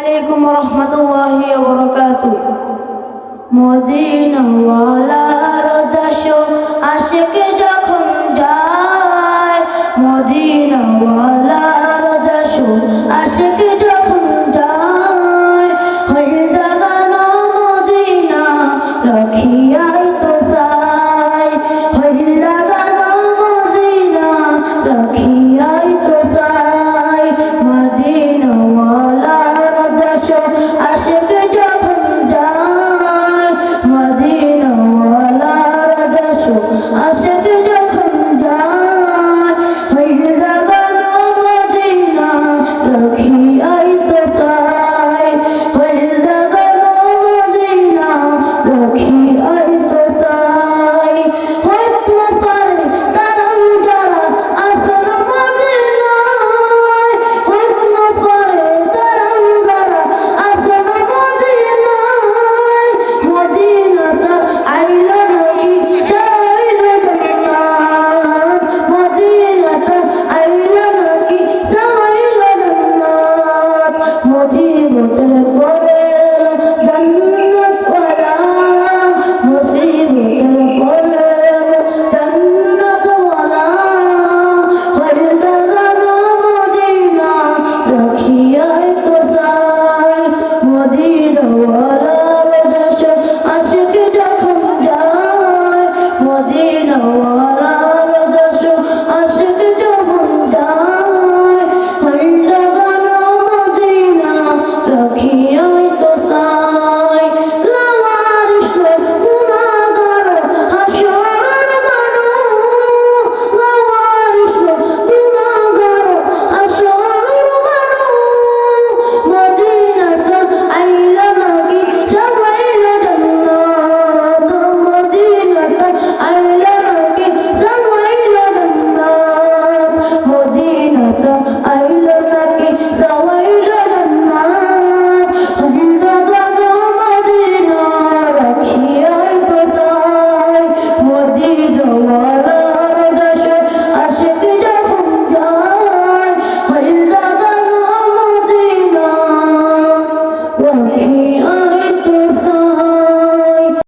عليكم ورحمة الله وبركاته مدينة ولا ردش عشق যখন যায় মদিনা ওয়ালা রদশ আশিক যখন যায় হয়ে দাগানো মদিনা রাখিয়া didn't know what Rosa.